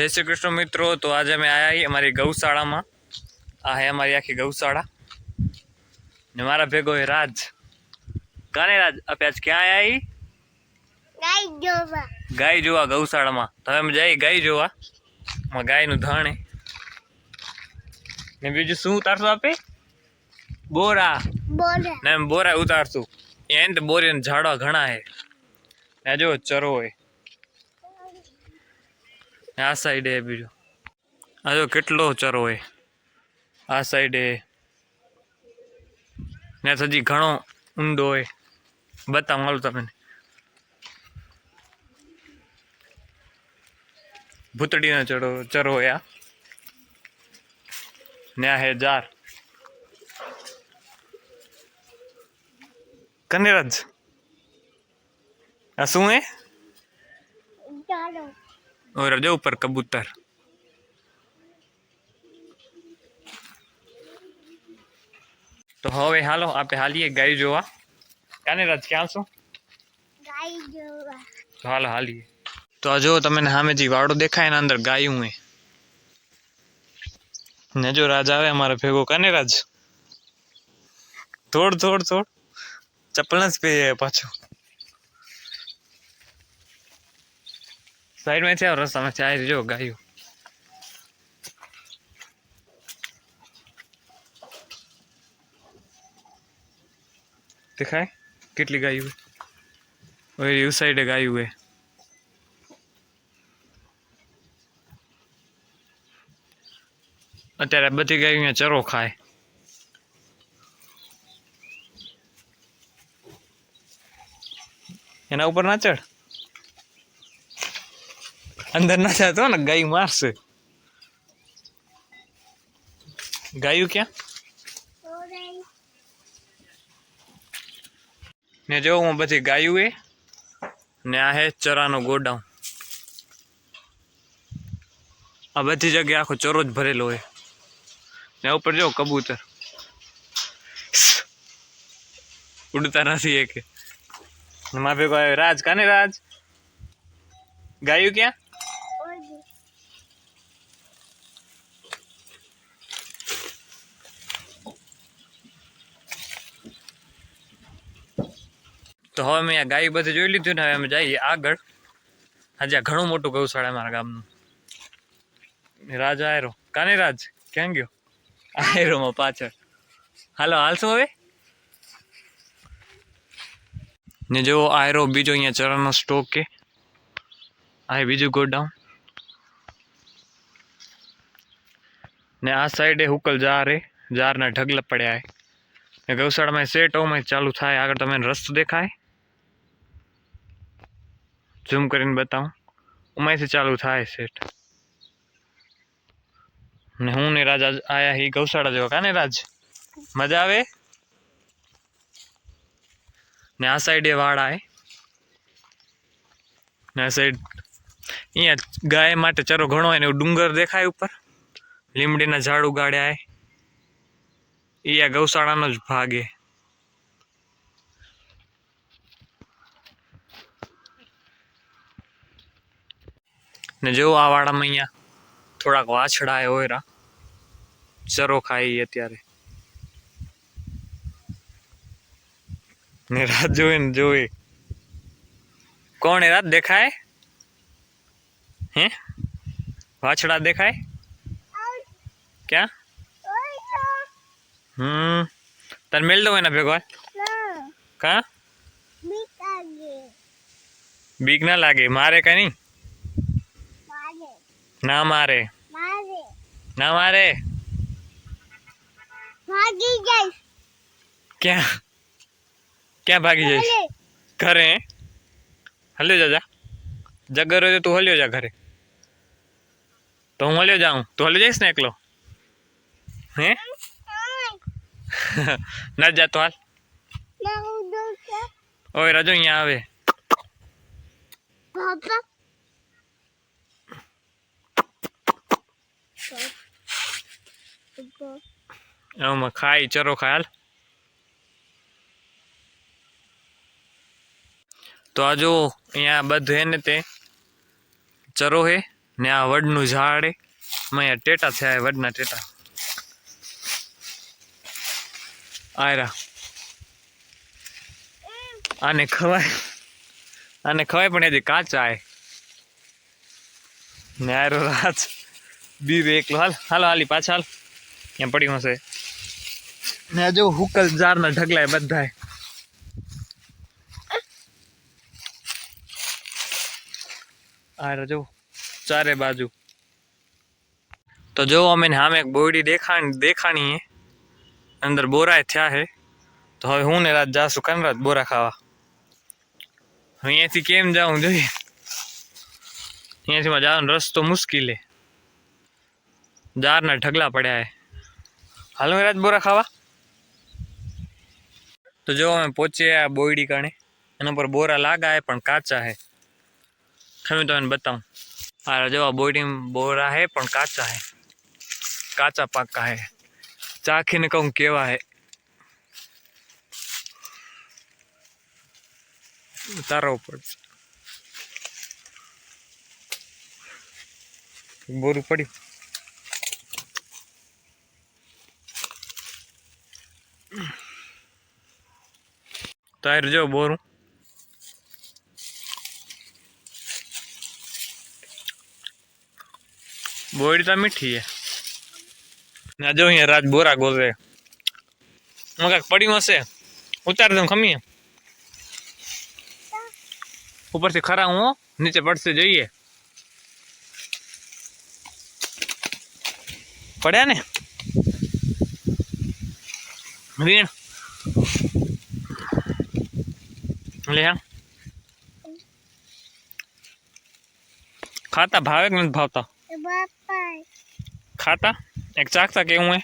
જય શ્રી કૃષ્ણ મિત્રો તો આજે અમે આવ્યા અમારી ગૌશાળામાં. આ હે અમારી આખી ગૌશાળા. ને મારા ભેગો એ રાજ. કાને રાજ? આપે આજ ક્યાં આવ્યા ઈ? ગાય જોવા. ગૌશાળામાં. તો અમે જઈ ગાય જોવા. માં ગાયનું ધણ ને બીજું શું ઉતારશું આપે? બોરા. ને એમ બોરા ઉતારશું. એને તો બોરીને ઝાડવા ઘણા હે. ને જો ચરો હોય ને આ સાઈડે બીજો. આ જો કેટલો ચરો હોય. આ સાઈડે ને હજી ઘણો ઊંડો હોય. બતાવ માલું તમને. ભૂતડીનો ચડો ચરો હોય ને આ હે જાર કનેરાજ. આ શું હે? ચાલો और जो ऊपर कबूतर તો હવે હાલો આપણે હાલીએ ગાય જોવા કાને રાજ ક્યાં છો ગાય જોવા તો હાલો હાલીએ તો આ જો તમને સામેથી વાડો દેખાય ને અંદર ગાયું હે ને જો રાજ આવે અમારે ભેગો કાને રાજ થોડ થોડ થોડ ચપ્પલ જ પહેરી પાછો સાઈડમાં છે રસ્તામાં આ જો ગાયું. દેખાય? કેટલી ગાયું હે યુ સાઈડે ગાયું હે અત્યારે બધી ગાયો ચરો ખાય. એના ઉપર ના ચડ અંદર ના જતો ને ગાયું મારશે. ગાયું ક્યાં? ને જો હું બધી ગાયું એ, ને આ હે ચરાનો ગોડાઉન. આ બધી જગ્યાએ આખો ચોરો જ ભરેલો હોય. ને ઉપર જો કબૂતર. ઉડતા નથી એક. માં ભેગો આવ્યો. રાજ, કાને રાજ? ગાયું ક્યાં? તો હવે મેં ગાય બધી જોઈ લીધું ને હવે અમે જઈએ આગળ. આજે આ ઘણું મોટું ગૌશાળા અમારા ગામનું. રાજ આયરો. કાને રાજ? ક્યાં ગયો? આયરોમાં પાછળ. હાલો, હાલશો હવે? ને જો આયરો બીજો અહીંયા ચરાનો સ્ટોક કે આ બીજું ગોડાઉન. ને આ સાઈડે હુકલ જાર રે જારના ઢગલા પડ્યા હે ગૌશાળામાં સેટ ઓમાં ચાલુ થાય. આગળ તમને રસ્તો દેખાય. ઝૂમ કરીને બતાવું. ઉમાંથી ચાલુ થાય સેટ ને હું ને રાજ આયા હી ગૌશાળા જેવા. કાને રાજ? મજા આવે? ને આ સાઈડે વાળા હે. ને આ સાઈડ અહીંયા ગાય માટે ચરો ઘણો એને ડુંગર દેખાય ઉપર. લીમડીના ઝાડ ઉગાડ્યા એ આ ગૌશાળાનો જ ભાગ હે. ને જો આ વાડામાં અહીંયા થોડાક વાછડા હોય ચરો ખાઈ અત્યારે. ને રાત જોવે ને જોવે કોણ એ રાત દેખાય? હે? વાછડા દેખાય? ક્યાં? હમ. તને મેળ દો એના ભેગો. કા? બીક ના લાગે. મારે કઈ નહીં. ના મારે મારે ના મારે ભાગી જઈશ ક્યાં ક્યાં ભાગી જઈશ બોલે ઘરે હે? હલ્યો જા જા જગર હોય તો તું હલ્યો જા ઘરે તો હું હલ્યો જાઉં તું હલ્યો જઈશ ને એકલો હે ના જાતો હાલ ના હું દોસ્ત ઓય રાજો અહીંયા આવે એમાં ખાય ચરો ખાય તો આ જો અહીંયા બધું હે ને તે ચરો હે, ને આ વડનું ઝાડ હે. અહીંયા ટેટા થયા વડના ટેટા. આયરા. આને ખવાય આને ખવાય પણ હજી કાચા આય ને આયરો રાત. બીર એકલો હાલ, હાલો, હાલી, પાછા હાલ. ત્યાં પડી હશે. ને જો હુકલ જારના ઢગલાય બધાય. આ જો ચારે બાજુ. તો જો અમે ને સામે એક બોયડી દેખાણ દેખાણી અંદર બોરાય થયા હે. તો હવે હું ને રાત જાશું કાન રાત બોરા ખાવા. અહીંયાથી કેમ જાઉં જોઈએ? અહીંયાથી જવાનો રસ્તો મુશ્કેલ હે. જારના ઢગલા પડ્યા હાલ રાત બોરા ખાવા? તો જો અમે પહોંચ્યા બોયડી કાણે એના પર બોરા લાગા હે પણ કાચા હે. ખમી તમને બતાવું. આ જો બોયડી બોરા હે પણ કાચા હે. કાચા પાકા હે. ચાખીને કહું કેવા હે. ઉતારવો પડશે. બોરું પડ્યું. તાર જો બોરું. બોયડી તો મીઠી હે ના જો અહીંયા રાજ બોરા ગોતે. હું કાંઈક પડ્યું હશે. ઉતાર દઉં ખમીએ. ઉપરથી ખરા હું, નીચે પડશે જોઈએ. પડ્યા ને? વીણ લે હા. ખાતા ભાવે કે નથી ભાવતા? ખાતા? એક ચાખતા કેવું હે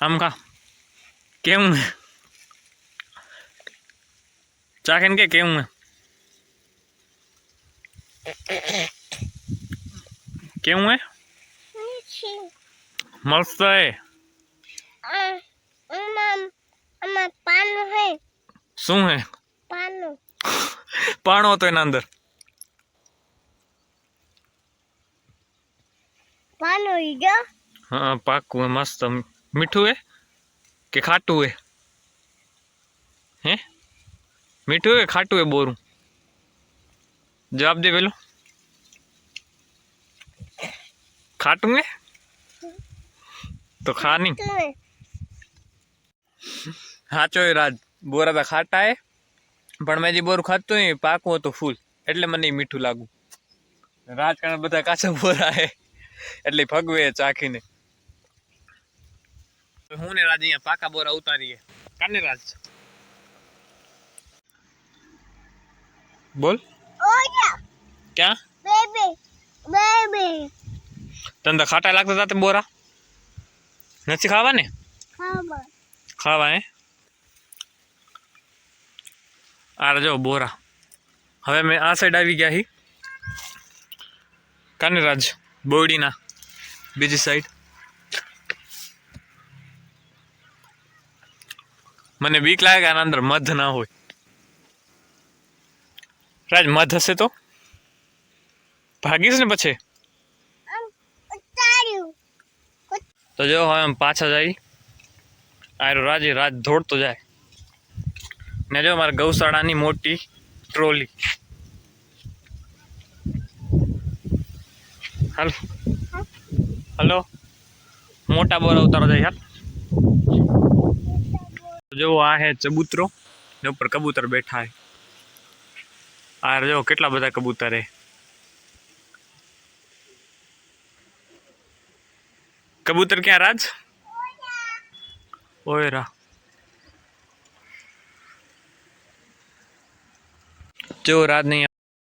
આમ ખા. કેવું હે ચાખીને કે કેવું હે કેવું હે નીચે મસ્ત હે આ આમાં આમાં પાનું હે શું હે? પાનું પાણો હતો એના અંદર. પાનું ઈ ગયો હા, પાકું હે, મસ્ત. મીઠું હે કે ખાટું હે? હે? મીઠું હે કે ખાટું હે બોરું? જવાબ દે પેલો. ખાટું હે તો ખા નહીં તમે સાચો એ રાજ બોરા તો ખાટા હે પણ મેં જે બોરું ખાતું નહીં પાકું હતું ફૂલ એટલે મને ઈ મીઠું લાગુ રાજકારણ બધા કાચા બોરા હે એટલે ઈ ફગવે ચાખીને હું ને રાજ અહીંયા પાકા બોરા ઉતારીએ કાને રાજ બોલ ઓયા ક્યાં બેબી બેબી તને તો ખાટા લાગતા હતા તે બોરા? નથી ખાવા. ને ખાવા હે? આ જો બોરા. હવે મેં આ સાઈડ આવી ગયા હી. કાને રાજ? બોડીના બીજી સાઈડ મને બીક લાગે આના અંદર મધ ના હોય. રાજ મધ હશે તો? ભાગીશ ને પછી આમ ઉતાર્યું તો જો હવે આમ પાછા જાય. આયરો રાજી, રાજ દોડતો જાય. ને જો મારા ગૌશાળાની મોટી ટ્રોલી. હાલ. હલો. મોટા બોરા ઉતારો જાય યાર જો આ હે ચબૂતરો. ને ઉપર કબૂતર બેઠા હે. આ જો કેટલા બધા કબૂતર હે. કબૂતર ક્યાં રાજ? ઓયરા. જો રાત નહીં